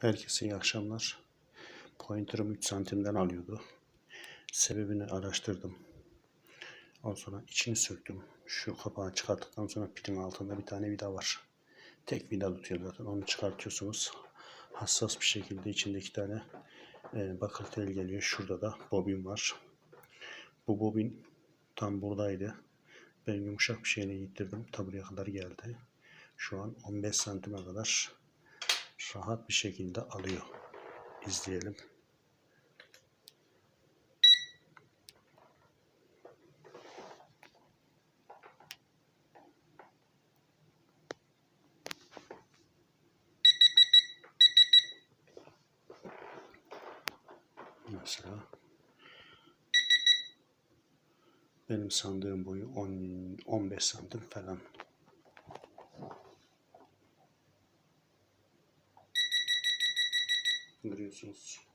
Herkese iyi akşamlar. Pointer'ım 3 santimden alıyordu. Sebebini araştırdım. Ondan sonra içini söktüm. Şu kapağı çıkarttıktan sonra pilin altında bir tane vida var. Tek vida tutuyor zaten. Onu çıkartıyorsunuz. Hassas bir şekilde içindeki tane e, bakır tel geliyor. Şurada da bobin var. Bu bobin tam buradaydı. Ben yumuşak bir şeyle gittirdim. Ta kadar geldi. Şu an 15 santime kadar rahat bir şekilde alıyor. İzleyelim. Mesela benim sandığım boyu 10, 15 santim falan. Görüyorsunuz.